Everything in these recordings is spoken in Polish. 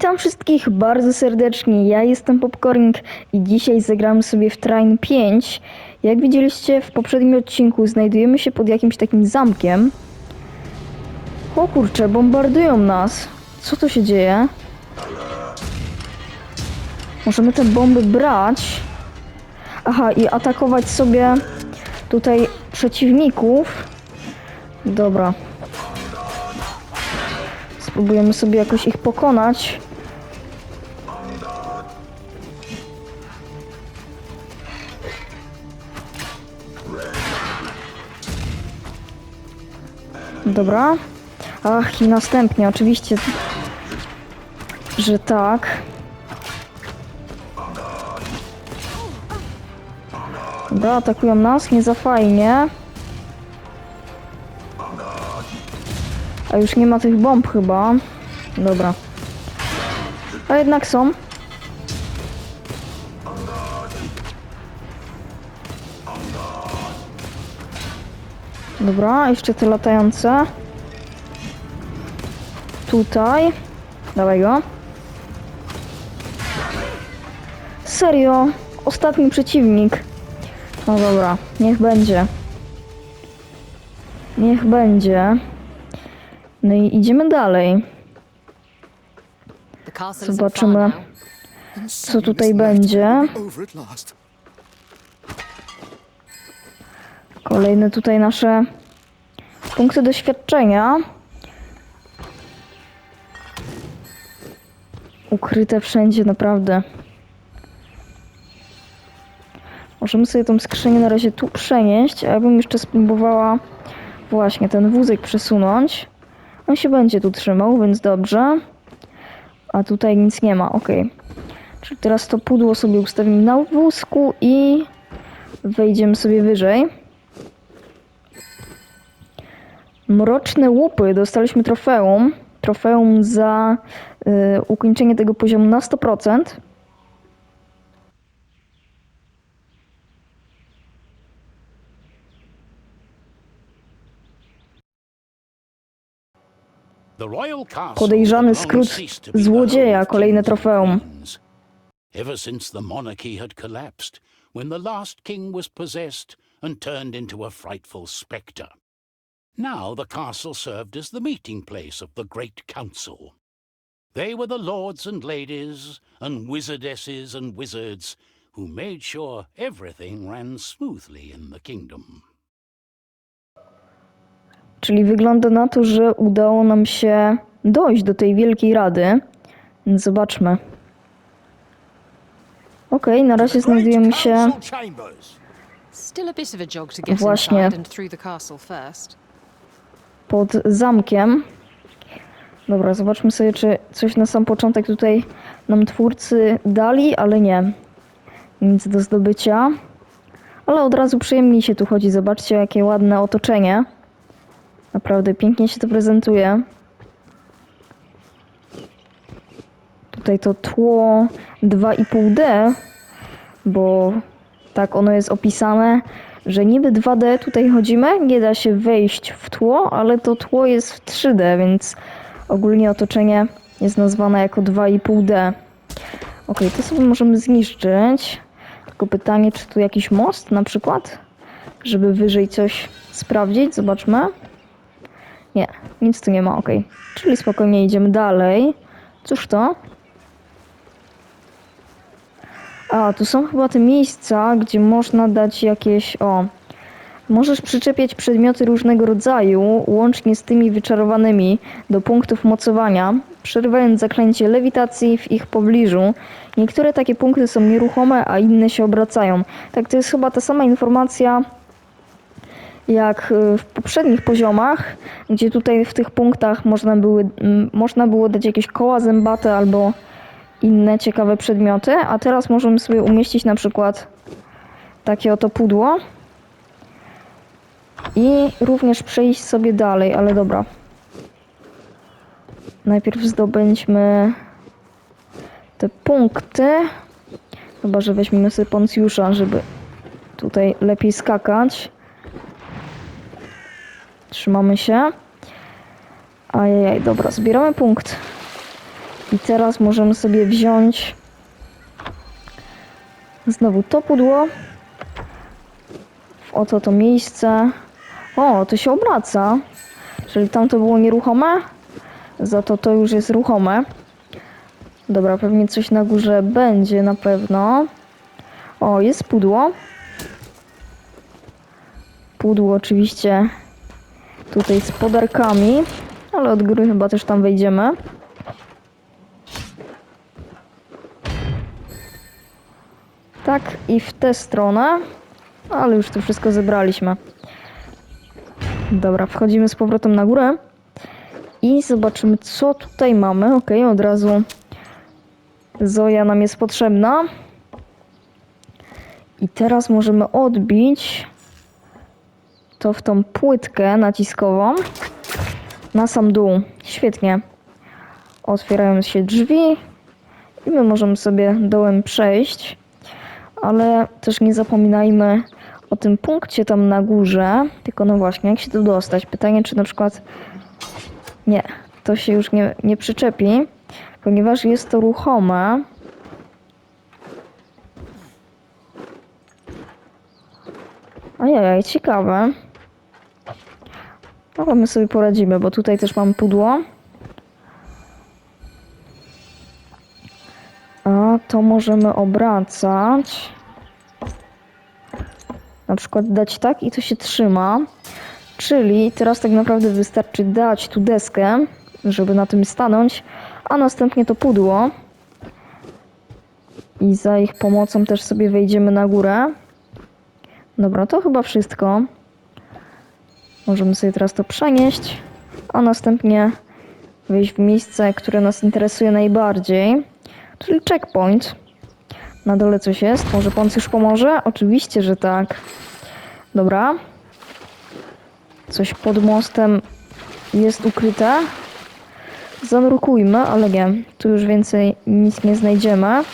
Witam wszystkich bardzo serdecznie. Ja jestem Popcorning i dzisiaj zagramy sobie w Train 5. Jak widzieliście w poprzednim odcinku, znajdujemy się pod jakimś takim zamkiem. O kurczę, bombardują nas. Co tu się dzieje? Możemy te bomby brać. Aha, i atakować sobie tutaj przeciwników. Dobra. Spróbujemy sobie jakoś ich pokonać. Dobra. Ach, i następnie, oczywiście, że tak. Dobra, atakują nas, nie za fajnie. A już nie ma tych bomb chyba. Dobra. A jednak są. Dobra, jeszcze te latające. Tutaj. Dawaj go. Serio? Ostatni przeciwnik. No dobra, niech będzie. Niech będzie. No i idziemy dalej. Zobaczymy, co tutaj będzie. Kolejne tutaj nasze punkty doświadczenia. Ukryte wszędzie, naprawdę. Możemy sobie tą skrzynię na razie tu przenieść, a ja bym jeszcze spróbowała właśnie ten wózek przesunąć. On się będzie tu trzymał, więc dobrze. A tutaj nic nie ma, ok. Czyli teraz to pudło sobie ustawimy na wózku i wejdziemy sobie wyżej. Mroczne łupy. Dostaliśmy trofeum. Trofeum za y, ukończenie tego poziomu na 100%. The royal castle Podejrzany skrót złodzieja, kolejne trofeum. Ever since the monarchy had collapsed, when the last king was possessed and turned into a frightful spectre. Now the castle served as the meeting place of the great council. They were the lords and ladies, and wizardesses and wizards, who made sure everything ran smoothly in the kingdom. Czyli wygląda na to, że udało nam się dojść do tej wielkiej rady. Więc zobaczmy. Okej, na razie znajdujemy się Still a bit of a jog to get Właśnie. Pod zamkiem. Dobra, zobaczmy sobie, czy coś na sam początek tutaj nam twórcy dali, ale nie. Nic do zdobycia. Ale od razu przyjemniej się tu chodzi. Zobaczcie, jakie ładne otoczenie. Naprawdę pięknie się to prezentuje. Tutaj to tło 2,5D, bo tak ono jest opisane, że niby 2D tutaj chodzimy, nie da się wejść w tło, ale to tło jest w 3D, więc ogólnie otoczenie jest nazwane jako 2,5D. Ok, to sobie możemy zniszczyć. Tylko pytanie, czy tu jakiś most na przykład, żeby wyżej coś sprawdzić. Zobaczmy. Nie, nic tu nie ma, ok. Czyli spokojnie idziemy dalej. Cóż to? A, tu są chyba te miejsca, gdzie można dać jakieś. O. Możesz przyczepiać przedmioty różnego rodzaju, łącznie z tymi wyczarowanymi, do punktów mocowania, przerywając zaklęcie lewitacji w ich pobliżu. Niektóre takie punkty są nieruchome, a inne się obracają. Tak, to jest chyba ta sama informacja jak y, w poprzednich poziomach, gdzie tutaj w tych punktach można, były, można było dać jakieś koła zębate albo inne ciekawe przedmioty, a teraz możemy sobie umieścić na przykład takie oto pudło i również przejść sobie dalej, ale dobra. Najpierw zdobędźmy te punkty. Chyba, że weźmiemy sobie Poncjusza, żeby tutaj lepiej skakać. Trzymamy się. Ajajaj, dobra, zbieramy punkt. I teraz możemy sobie wziąć znowu to pudło. W oto to miejsce. O, to się obraca. Czyli tam to było nieruchome, za to to już jest ruchome. Dobra, pewnie coś na górze będzie na pewno. O, jest pudło. Pudło oczywiście tutaj z podarkami, ale od góry chyba też tam wejdziemy. Tak, i w tę stronę, ale już to wszystko zebraliśmy. Dobra, wchodzimy z powrotem na górę i zobaczymy, co tutaj mamy. Ok, od razu Zoja nam jest potrzebna. I teraz możemy odbić to w tą płytkę naciskową na sam dół. Świetnie. Otwierają się drzwi i my możemy sobie dołem przejść. Ale też nie zapominajmy o tym punkcie tam na górze. Tylko no właśnie, jak się tu dostać? Pytanie, czy na przykład... Nie, to się już nie, nie przyczepi, ponieważ jest to ruchome. Ajajaj, ciekawe. No, my sobie poradzimy, bo tutaj też mam pudło. A to możemy obracać. Na przykład dać tak i to się trzyma. Czyli teraz tak naprawdę wystarczy dać tu deskę, żeby na tym stanąć, a następnie to pudło. I za ich pomocą też sobie wejdziemy na górę. Dobra, to chyba wszystko. Możemy sobie teraz to przenieść, a następnie wejść w miejsce, które nas interesuje najbardziej, czyli checkpoint. Na dole coś jest. Może pan już pomoże? Oczywiście, że tak. Dobra. Coś pod mostem jest ukryte. Zanurkujmy, ale nie. Tu już więcej nic nie znajdziemy.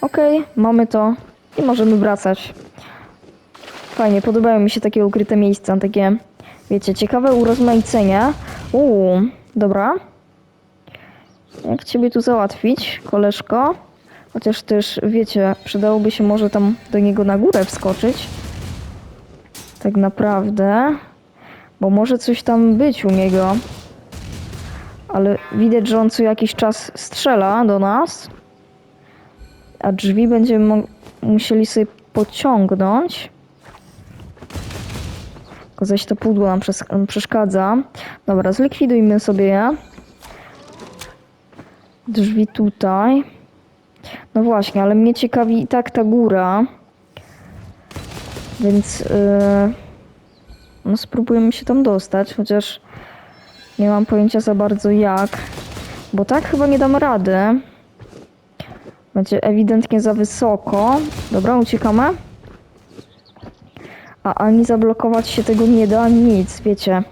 Okej, mamy to i możemy wracać. Fajnie, podobają mi się takie ukryte miejsca, takie, wiecie, ciekawe urozmaicenie. Uuu, dobra. Jak ciebie tu załatwić, koleżko? Chociaż też, wiecie, przydałoby się może tam do niego na górę wskoczyć. Tak naprawdę. Bo może coś tam być u niego. Ale widać, że on co jakiś czas strzela do nas. A drzwi będziemy musieli sobie pociągnąć. Zaś to pudło nam przes- przeszkadza. Dobra, zlikwidujmy sobie je. Drzwi tutaj. No właśnie, ale mnie ciekawi i tak ta góra. Więc yy, no spróbujemy się tam dostać, chociaż nie mam pojęcia za bardzo jak. Bo tak chyba nie dam rady. Będzie ewidentnie za wysoko. Dobra, uciekamy. A ani zablokować się tego nie da, nic, wiecie.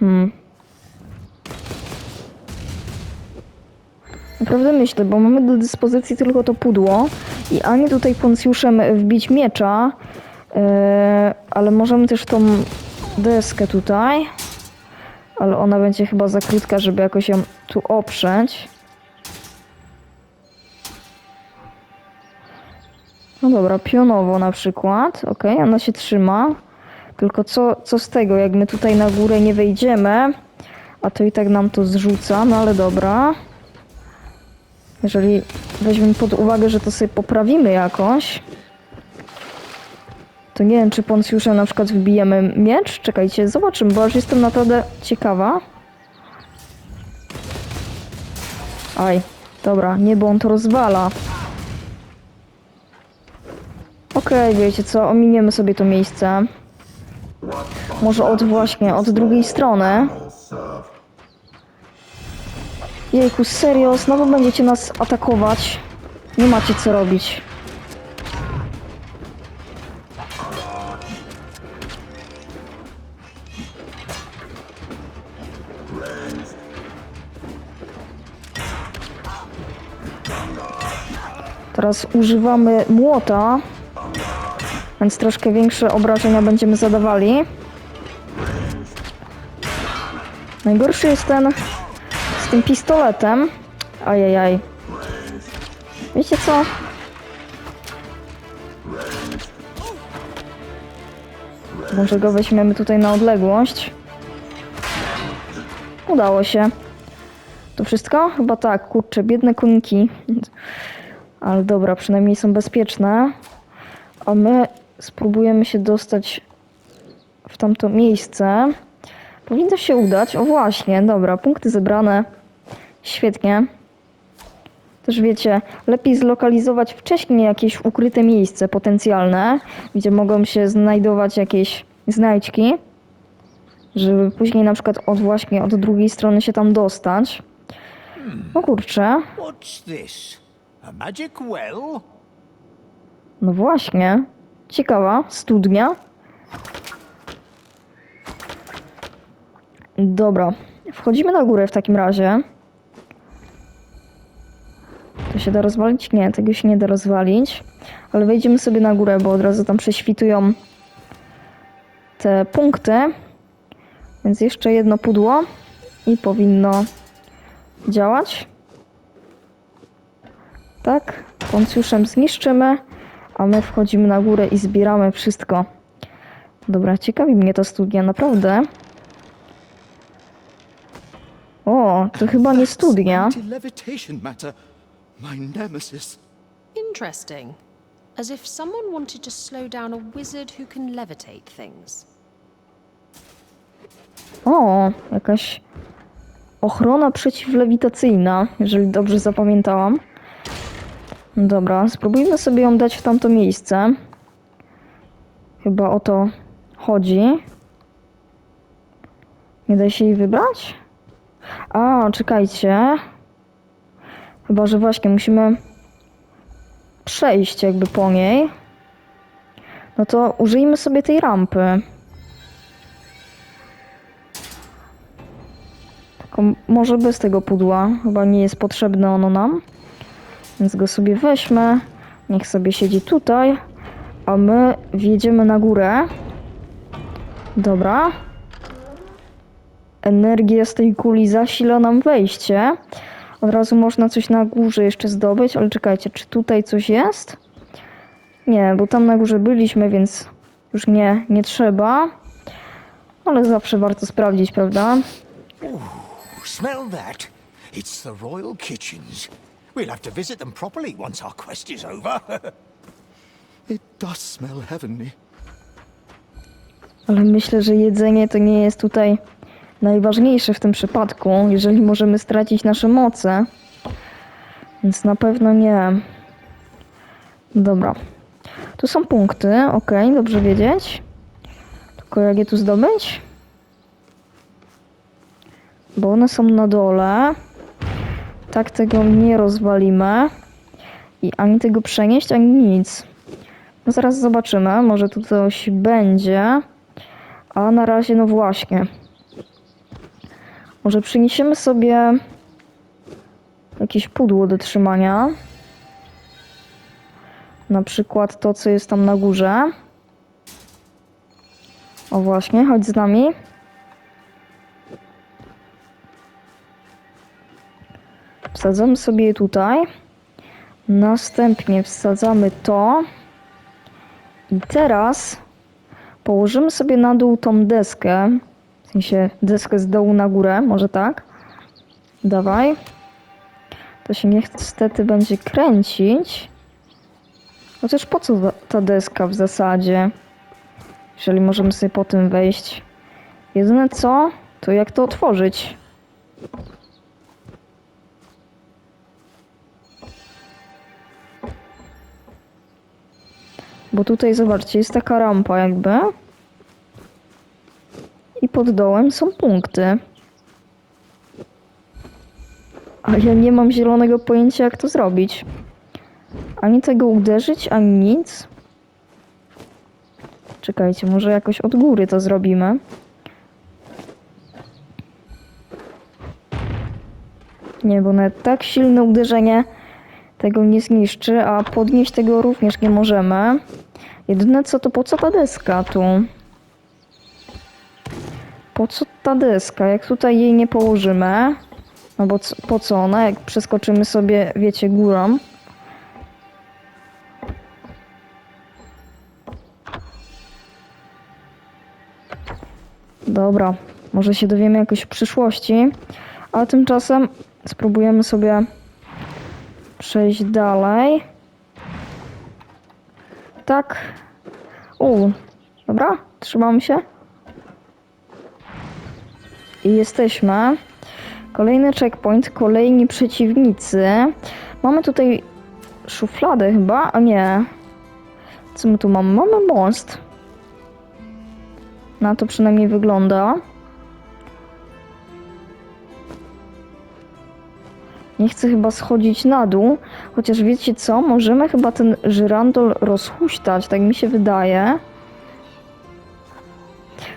Hmm. Naprawdę myślę, bo mamy do dyspozycji tylko to pudło i ani tutaj Poncjuszem wbić miecza, yy, ale możemy też tą deskę tutaj, ale ona będzie chyba za krótka, żeby jakoś ją tu oprzeć. No dobra, pionowo na przykład, ok, ona się trzyma. Tylko co, co z tego, jak my tutaj na górę nie wejdziemy, a to i tak nam to zrzuca, no ale dobra. Jeżeli weźmiemy pod uwagę, że to sobie poprawimy jakoś, to nie wiem, czy Poncjuszem na przykład wbijemy miecz. Czekajcie, zobaczymy, bo aż jestem naprawdę ciekawa. Aj, dobra, nie, bo on to rozwala. Okej, wiecie co, ominiemy sobie to miejsce. Może od właśnie, od drugiej strony. Jejku, serio, znowu będziecie nas atakować. Nie macie co robić. Teraz używamy młota. Więc troszkę większe obrażenia będziemy zadawali. Najgorszy jest ten z tym pistoletem. Ajajaj. Wiecie co? Może go weźmiemy tutaj na odległość. Udało się. To wszystko? Chyba tak, kurczę, biedne koniki. Ale dobra, przynajmniej są bezpieczne. A my spróbujemy się dostać w tamto miejsce. Powinno się udać. O właśnie, dobra, punkty zebrane. Świetnie. Też wiecie, lepiej zlokalizować wcześniej jakieś ukryte miejsce potencjalne, gdzie mogą się znajdować jakieś znajdźki, żeby później na przykład od właśnie od drugiej strony się tam dostać. O kurczę, What's this? A magic well? no właśnie. Ciekawa studnia. Dobra, wchodzimy na górę w takim razie. To się da rozwalić? Nie, tego się nie da rozwalić. Ale wejdziemy sobie na górę, bo od razu tam prześwitują te punkty. Więc jeszcze jedno pudło i powinno działać. Tak, koncjuszem zniszczymy, a my wchodzimy na górę i zbieramy wszystko. Dobra, ciekawi mnie ta studnia, naprawdę. O, to chyba nie studnia. Interesting. As if someone wanted to slow down a wizard who can levitate things. O, jakaś ochrona przeciwlewitacyjna, jeżeli dobrze zapamiętałam. Dobra, spróbujmy sobie ją dać w tamto miejsce. Chyba o to chodzi. Nie da się jej wybrać? A, czekajcie. Chyba, że właśnie musimy przejść jakby po niej. No to użyjmy sobie tej rampy. Tylko może bez tego pudła. Chyba nie jest potrzebne ono nam. Więc go sobie weźmy. Niech sobie siedzi tutaj. A my wjedziemy na górę. Dobra. Energia z tej kuli zasila nam wejście. Od razu można coś na górze jeszcze zdobyć, ale czekajcie, czy tutaj coś jest? Nie, bo tam na górze byliśmy, więc już nie, nie trzeba. Ale zawsze warto sprawdzić, prawda? Smell that? It's the royal kitchens. We'll have to visit them properly once our quest is over. it does smell heavenly. Ale myślę, że jedzenie to nie jest tutaj najważniejsze w tym przypadku, jeżeli możemy stracić nasze moce. Więc na pewno nie. Dobra. Tu są punkty, ok, dobrze wiedzieć. Tylko jak je tu zdobyć? Bo one są na dole. Tak tego nie rozwalimy. I ani tego przenieść, ani nic. No zaraz zobaczymy, może tu coś będzie. A na razie, no właśnie. Może przyniesiemy sobie jakieś pudło do trzymania. Na przykład to, co jest tam na górze. O właśnie, chodź z nami. Wsadzamy sobie tutaj. Następnie wsadzamy to. I teraz położymy sobie na dół tą deskę. W sensie deskę z dołu na górę, może tak? Dawaj. To się niestety będzie kręcić. Chociaż po co ta deska w zasadzie? Jeżeli możemy sobie po tym wejść. Jedyne co, to jak to otworzyć. Bo tutaj zobaczcie, jest taka rampa jakby. I pod dołem są punkty. A ja nie mam zielonego pojęcia jak to zrobić. Ani tego uderzyć, ani nic. Czekajcie, może jakoś od góry to zrobimy. Nie, bo nawet tak silne uderzenie tego nie zniszczy, a podnieść tego również nie możemy. Jedyne co to po co ta deska tu? Po co ta deska? Jak tutaj jej nie położymy? No bo co, po co ona? Jak przeskoczymy sobie, wiecie, górą. Dobra, może się dowiemy jakoś w przyszłości. A tymczasem spróbujemy sobie przejść dalej. Tak. U, dobra, trzymamy się. I jesteśmy. Kolejny checkpoint, kolejni przeciwnicy. Mamy tutaj szufladę chyba, a nie. Co my tu mamy? Mamy most. Na to przynajmniej wygląda. Nie chcę chyba schodzić na dół, chociaż wiecie co? Możemy chyba ten żyrandol rozhuśtać, tak mi się wydaje.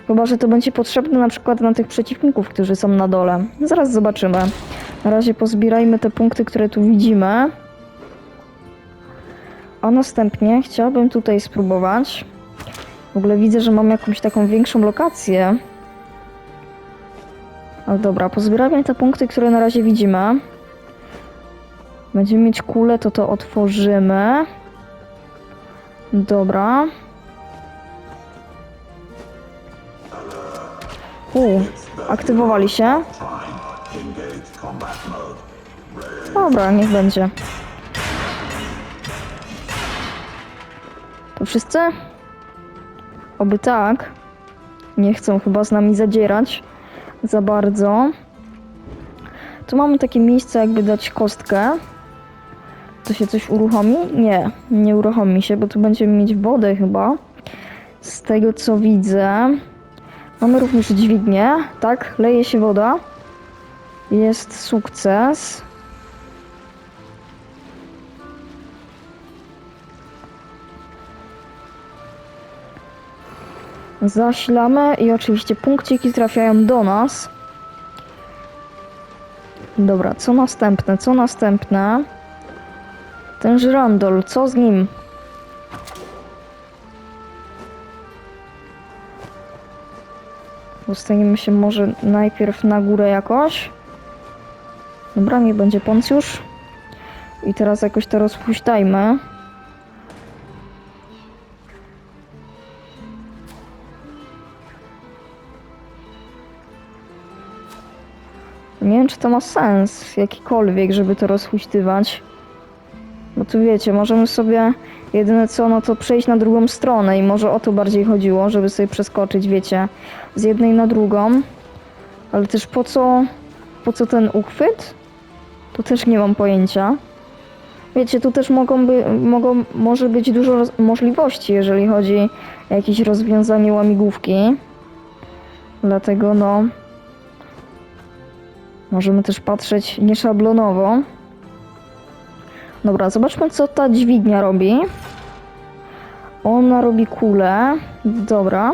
Chyba, że to będzie potrzebne na przykład na tych przeciwników, którzy są na dole. Zaraz zobaczymy. Na razie pozbierajmy te punkty, które tu widzimy. A następnie chciałabym tutaj spróbować. W ogóle widzę, że mam jakąś taką większą lokację. Ale dobra, pozbierajmy te punkty, które na razie widzimy. Będziemy mieć kulę, to to otworzymy. Dobra. U, aktywowali się. Dobra, niech będzie. To wszyscy? Oby tak. Nie chcą chyba z nami zadzierać za bardzo. Tu mamy takie miejsce, jakby dać kostkę. To się coś uruchomi? Nie, nie uruchomi się, bo tu będziemy mieć wodę chyba. Z tego co widzę. Mamy również dźwignię, tak? Leje się woda. Jest sukces. Zasilamy i oczywiście punkciki trafiają do nas. Dobra, co następne? Co następne? Ten żyrandol, co z nim? Dostaniemy się może najpierw na górę jakoś. Dobra, nie będzie Poncjusz. I teraz jakoś to rozpuśtajmy. Nie wiem, czy to ma sens jakikolwiek, żeby to rozhuśtywać. Bo tu wiecie, możemy sobie jedyne co, no to przejść na drugą stronę i może o to bardziej chodziło, żeby sobie przeskoczyć, wiecie, z jednej na drugą. Ale też po co, po co ten uchwyt? Tu też nie mam pojęcia. Wiecie, tu też mogą by, mogą, może być dużo możliwości, jeżeli chodzi o jakieś rozwiązanie łamigłówki. Dlatego no... Możemy też patrzeć nieszablonowo. Dobra, zobaczmy co ta dźwignia robi. Ona robi kulę. Dobra.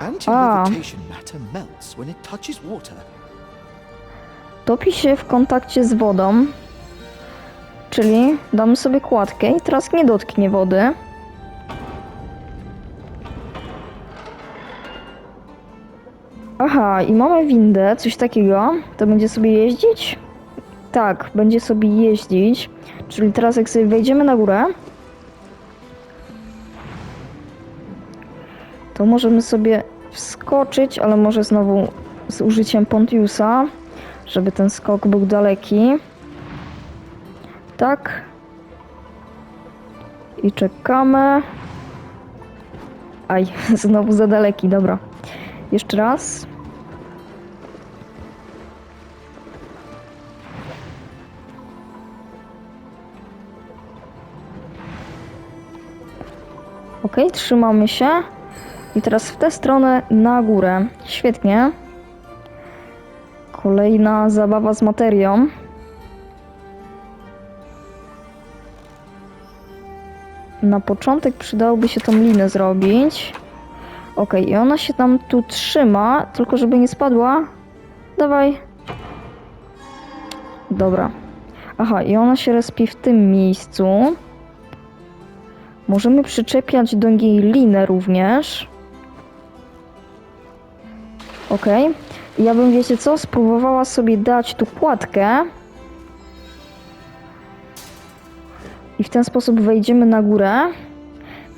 Anti-levitation matter melts when it touches water. Topi się w kontakcie z wodą. Czyli damy sobie kładkę i teraz nie dotknie wody. Aha, i mamy windę, coś takiego. To będzie sobie jeździć? Tak, będzie sobie jeździć. Czyli teraz jak sobie wejdziemy na górę, to możemy sobie wskoczyć, ale może znowu z użyciem Pontiusa, żeby ten skok był daleki. Tak. I czekamy. Aj, znowu za daleki, dobra. Jeszcze raz. Ok, trzymamy się. I teraz w tę stronę na górę. Świetnie. Kolejna zabawa z materią. Na początek przydałoby się tą linę zrobić. Ok, i ona się tam tu trzyma, tylko żeby nie spadła. Dawaj. Dobra. Aha, i ona się respi w tym miejscu. Możemy przyczepiać do niej linę również. Okej. Ja bym, wiecie co, spróbowała sobie dać tu kładkę. I w ten sposób wejdziemy na górę.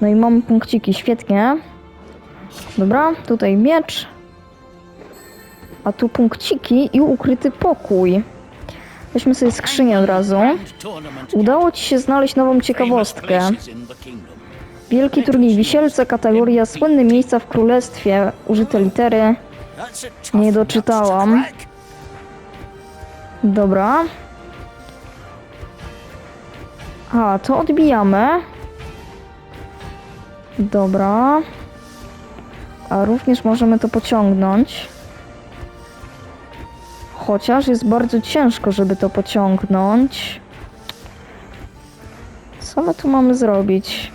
No i mamy punkciki, świetnie. Dobra, tutaj miecz. A tu punkciki i ukryty pokój. Weźmy sobie skrzynię od razu. Udało ci się znaleźć nową ciekawostkę. Wielki turniej wisielca, kategoria słynne miejsca w królestwie. Użyte litery. Nie doczytałam. Dobra. A, to odbijamy. Dobra. A również możemy to pociągnąć. Chociaż jest bardzo ciężko, żeby to pociągnąć. Co my tu mamy zrobić?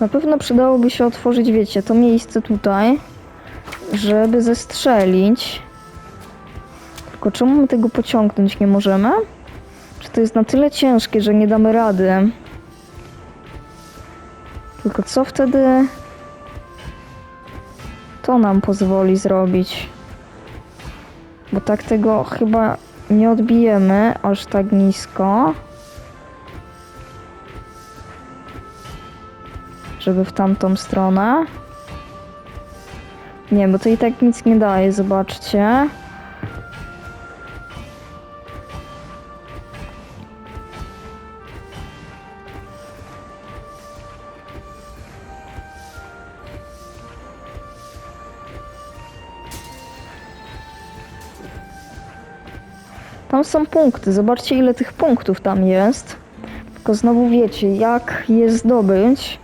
Na pewno przydałoby się otworzyć, wiecie, to miejsce tutaj, żeby zestrzelić. Tylko czemu my tego pociągnąć nie możemy? Czy to jest na tyle ciężkie, że nie damy rady? Co wtedy to nam pozwoli zrobić? Bo tak tego chyba nie odbijemy aż tak nisko. żeby w tamtą stronę. Nie, bo to i tak nic nie daje, zobaczcie. Tam są punkty, zobaczcie ile tych punktów tam jest. Tylko znowu wiecie, jak je zdobyć.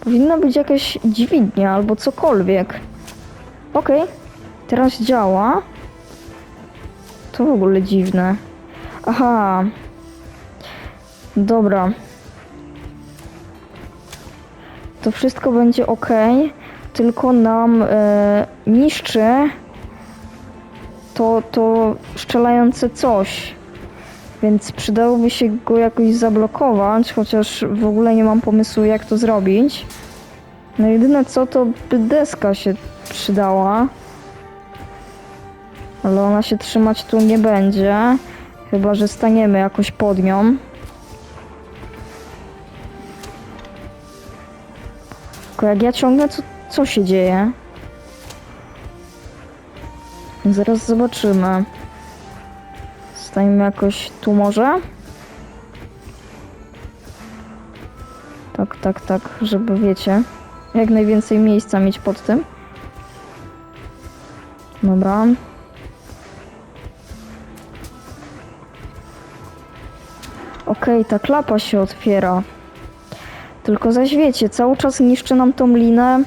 Powinna być jakaś dźwignia albo cokolwiek. Okej, teraz działa. To w ogóle dziwne. Aha. Dobra. To wszystko będzie ok, tylko nam e, niszczy to, to szczelające coś. Więc przydałoby się go jakoś zablokować, chociaż w ogóle nie mam pomysłu jak to zrobić. No jedyne co to by deska się przydała. Ale ona się trzymać tu nie będzie. Chyba, że staniemy jakoś pod nią. Tylko jak ja ciągnę, co, co się dzieje? Zaraz zobaczymy. Stańmy jakoś tu może? Tak, tak, tak, żeby wiecie, jak najwięcej miejsca mieć pod tym. Dobra. Okej, ta klapa się otwiera. Tylko zaś wiecie, cały czas niszczy nam tą linę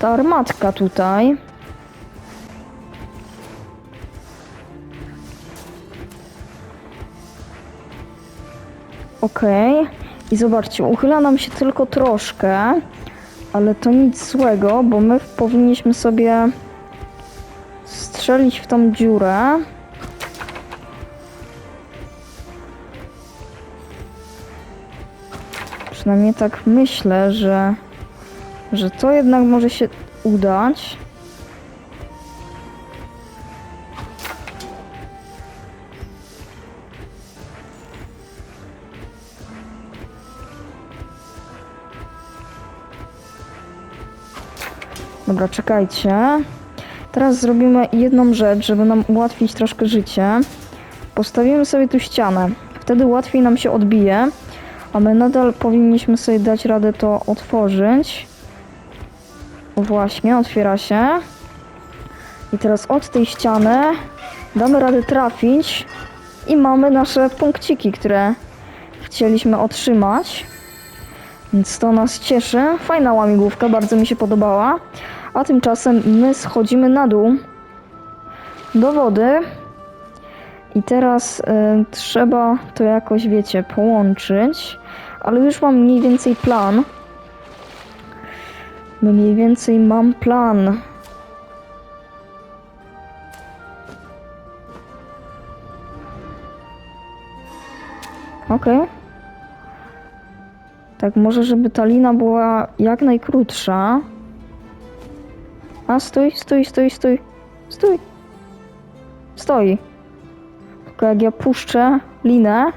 ta armatka tutaj. Okej. I zobaczcie, uchyla nam się tylko troszkę, ale to nic złego, bo my powinniśmy sobie strzelić w tą dziurę. Przynajmniej tak myślę, że, że to jednak może się udać. Dobra, czekajcie. Teraz zrobimy jedną rzecz, żeby nam ułatwić troszkę życie. Postawimy sobie tu ścianę. Wtedy łatwiej nam się odbije, a my nadal powinniśmy sobie dać radę to otworzyć. Właśnie, otwiera się. I teraz od tej ściany damy radę trafić i mamy nasze punkciki, które chcieliśmy otrzymać. Więc to nas cieszy. Fajna łamigłówka, bardzo mi się podobała. A tymczasem my schodzimy na dół do wody. I teraz y, trzeba to jakoś, wiecie, połączyć. Ale już mam mniej więcej plan. Mniej więcej mam plan. Okej. Tak, może żeby ta lina była jak najkrótsza. A stój, stój, stój, stój. Stój. Stoi. Tylko jak ja puszczę linę.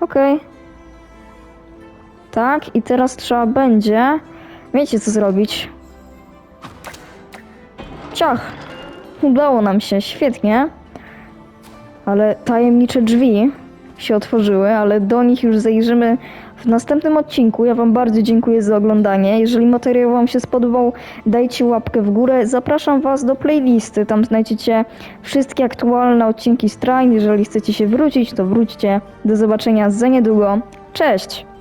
Okej. Tak, i teraz trzeba będzie. Wiecie co zrobić. Ciach. Udało nam się, świetnie. Ale tajemnicze drzwi się otworzyły, ale do nich już zajrzymy w następnym odcinku. Ja Wam bardzo dziękuję za oglądanie. Jeżeli materiał Wam się spodobał, dajcie łapkę w górę. Zapraszam Was do playlisty. Tam znajdziecie wszystkie aktualne odcinki z Train. Jeżeli chcecie się wrócić, to wróćcie. Do zobaczenia za niedługo. Cześć!